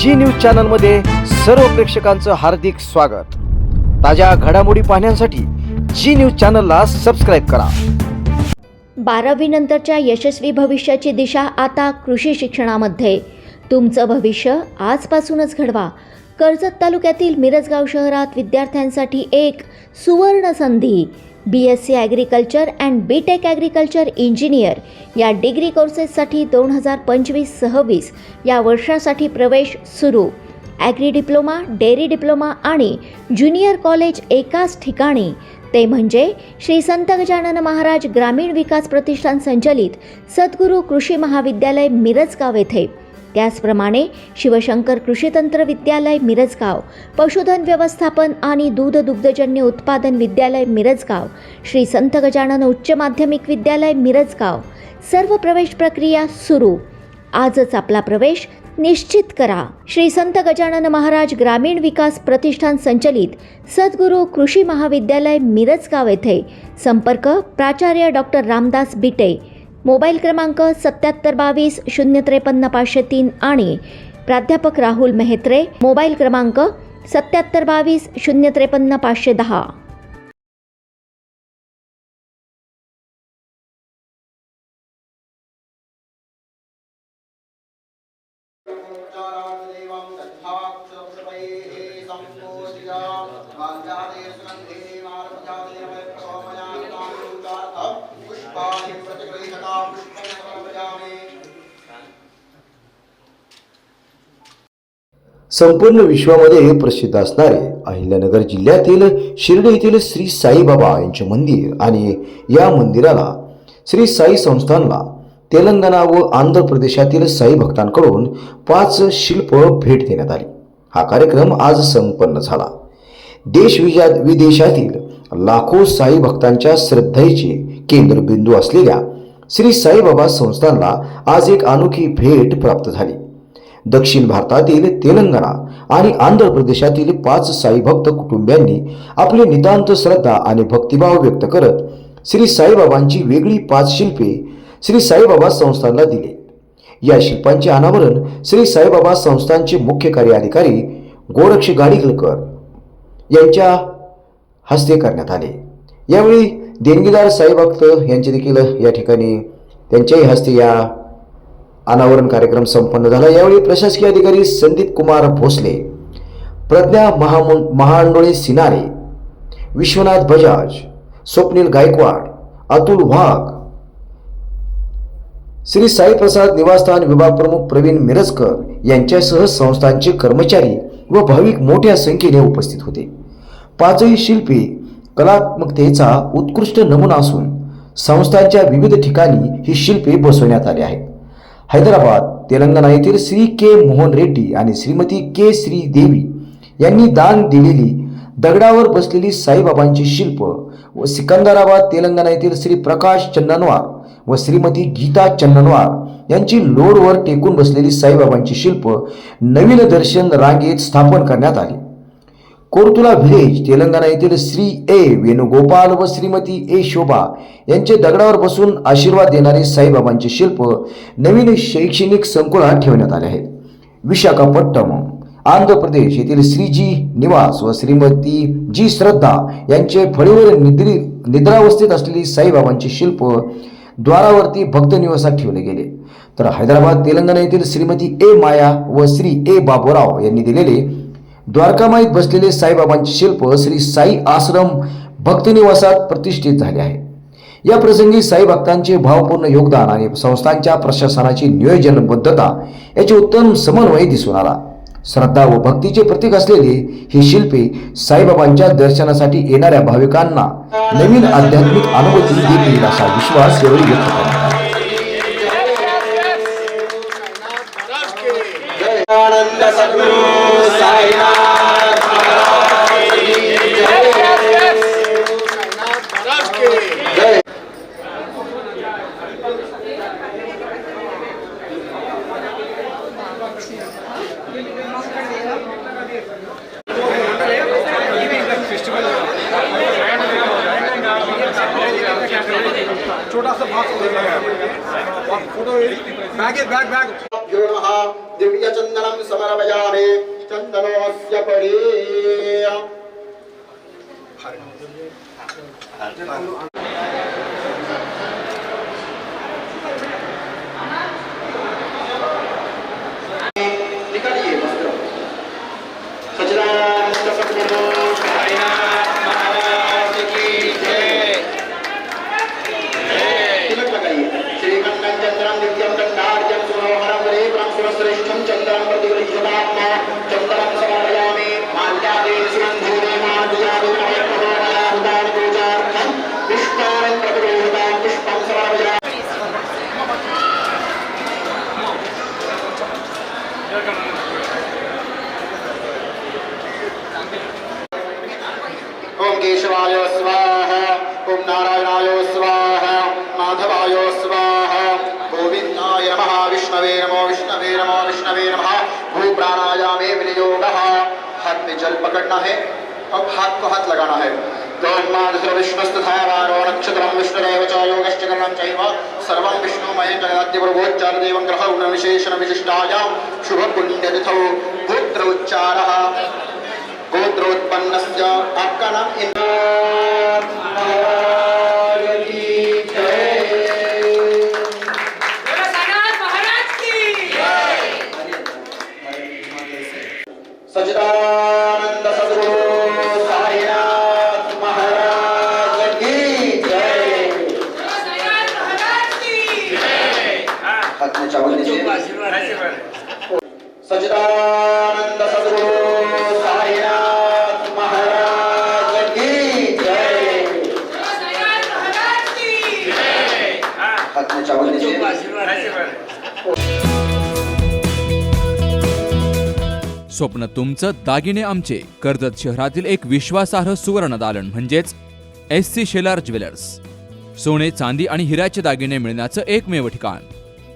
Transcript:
जी news चॅनलमध्ये सर्व प्रेक्षकांचं हार्दिक स्वागत. ताज्या घडामोडी पाहण्यासाठी जी न्यूज चॅनलला सबस्क्राईब करा. बारावीनंतरच्या यशस्वी भविष्याची दिशा आता कृषी शिक्षणामध्ये. तुमचं भविष्य आजपासूनच घडवा. कर्जत तालुक्यातील मिरजगाव शहरात विद्यार्थ्यांसाठी एक सुवर्ण संधी. B S C agriculture and B tech agriculture engineer या डिग्री कोर्सेससाठी दोन हजार पंचवीस सव्वीस या वर्षासाठी प्रवेश सुरू. ॲग्री डिप्लोमा डेअरी डिप्लोमा आणि ज्युनियर कॉलेज एकाच ठिकाणी. ते म्हणजे श्री संत गजानन महाराज ग्रामीण विकास प्रतिष्ठान संचलित सद्गुरू कृषी महाविद्यालय मिरजगाव येथे. त्याचप्रमाणे शिवशंकर कृषी तंत्र विद्यालय मिरजगाव पशुधन व्यवस्थापन आणि दूध दुग्धजन्य उत्पादन विद्यालय मिरजगाव श्री संत गजानन उच्च माध्यमिक विद्यालय मिरजगाव. सर्व प्रवेश प्रक्रिया सुरू. आजच आपला प्रवेश निश्चित करा. श्री संत गजानन महाराज ग्रामीण विकास प्रतिष्ठान संचलित सद्गुरू कृषी महाविद्यालय मिरजगाव येथे संपर्क प्राचार्य डॉक्टर रामदास बिटे मोबाईल क्रमांक सत्याहत्तर बावीस शून्य त्रेपन्न पाचशे तीन आणि प्राध्यापक राहुल मेहत्रे मोबाईल क्रमांक सत्याहत्तर बावीस शून्य त्रेपन्न पाचशे दहा. पुष्पा संपूर्ण विश्वामध्ये प्रसिद्ध असणारे अहिल्यानगर जिल्ह्यातील शिर्डी येथील श्री साईबाबा यांचे मंदिर आणि या मंदिराला श्री साई संस्थानला तेलंगणा व आंध्र प्रदेशातील साई भक्तांकडून पाच शिल्प भेट देण्यात आली. हा कार्यक्रम आज संपन्न झाला. देश विजा विदेशातील लाखो साई भक्तांच्या श्रद्धेचे केंद्रबिंदू असलेल्या श्री साईबाबा संस्थानला आज एक अनोखी भेट प्राप्त झाली. दक्षिण भारतातील तेलंगणा आणि आंध्र प्रदेशातील पाच साईभक्त कुटुंबियांनी आपली नितांत श्रद्धा आणि भक्तिभाव व्यक्त करत श्री साईबाबांची वेगळी पाच शिल्पे श्री साईबाबा संस्थांना दिली. या शिल्पांचे अनावरण श्री साईबाबा संस्थांचे मुख्य कार्यधिकारी गोरक्ष गाडीकलकर यांच्या हस्ते करण्यात आले. यावेळी देणगीदार साईभक्त यांचे देखील या ठिकाणी त्यांच्याही हस्ते या अनावरण कार्यक्रम संपन्न झाला. यावेळी प्रशासकीय अधिकारी संदीप कुमार भोसले प्रज्ञा महामु महांडोळे सिनारे विश्वनाथ बजाज स्वप्नील गायकवाड अतुल वाघ श्री साई प्रसाद निवासस्थान विभाग प्रमुख प्रवीण मिरजकर यांच्यासह संस्थांचे कर्मचारी व भाविक मोठ्या संख्येने उपस्थित होते. पाचही शिल्पी कलात्मकतेचा उत्कृष्ट नमुना असून संस्थांच्या विविध ठिकाणी ही शिल्पे बसवण्यात आली आहेत. हैदराबाद तेलंगणा येथील श्री के मोहन रेड्डी आणि श्रीमती के श्री देवी यांनी दान दिलेली दगडावर बसलेली साईबाबांची शिल्प व सिकंदराबाद तेलंगणा येथील श्री प्रकाश चंदनवार व श्रीमती गीता चंदनवार यांची लोडवर टेकून बसलेली साईबाबांची शिल्प नवीन दर्शन रांगेत स्थापन करण्यात आली. कोरतुला व्हिलेज तेलंगणा येथील श्री ए वेणुगोपाल व श्रीमती ए शोभा यांचे दगडावर बसून आशीर्वाद देणारे साईबाबांचे शिल्प नवीन शैक्षणिक संकुलात ठेवण्यात आले आहेत. विशाखापट्टणम आंध्र प्रदेश येथील श्रीजी निवास व श्रीमती जी श्रद्धा यांचे फळीवर निद्री निद्रावस्थेत असलेली साईबाबांचे शिल्प द्वारावरती भक्त निवासात ठेवले गेले. तर हैदराबाद तेलंगणा येथील श्रीमती ए माया व श्री ए बाबूराव यांनी दिलेले द्वारकामाईत बसलेले साईबाबांचे शिल्प श्री साई आश्रम भक्तनिवासात प्रतिष्ठित झाले आहे. या प्रसंगी साई भक्तांचे भावपूर्ण योगदान आणि संस्थांच्या प्रशासनाची नियोजनबद्धता याचे उत्तम समन्वय दिसून आला. श्रद्धा व भक्तीचे प्रतीक असलेले ही शिल्पे साईबाबांच्या दर्शनासाठी येणाऱ्या भाविकांना नवीन आध्यात्मिक अनुभूती देतील असा विश्वास यावेळी व्यक्त करण्यात आला. आनंद सद्गुरु साईनाथ छोटा सा बैग फोटो बैग है बैग बैग यो नमः दिव्यचन्दनं समर्पयामि चन्दनोऽस्य परे सुरश्रेष्ठं चन्द्रं प्रतिगृह्यतात्मा चन्दनं पकड़ना है अब हाथ को हाथ लगाना है। ब्रह्मादि विष्णुस्तथा वारो नक्षत्रं विष्णुरेव च योगश्च करणं चैव सर्वं विष्णुमयं जगदाद्यप्रभोच्चार ग्रह गुणविशेषण शुभपुण्यतिथौ गोत्र गोत्रोत्पन्नस्य आपका नाम इमरान चावल सच्चिदानंद सद्गुरु साईनाथ महाराज की जय. चावल स्वप्न तुमचं दागिने आमचे. कर्जत शहरातील एक विश्वासार्ह सुवर्ण दालन म्हणजेच एस सी शेलार ज्वेलर्स. सोने चांदी आणि हिऱ्याचे दागिने मिळण्याचं एकमेव ठिकाण.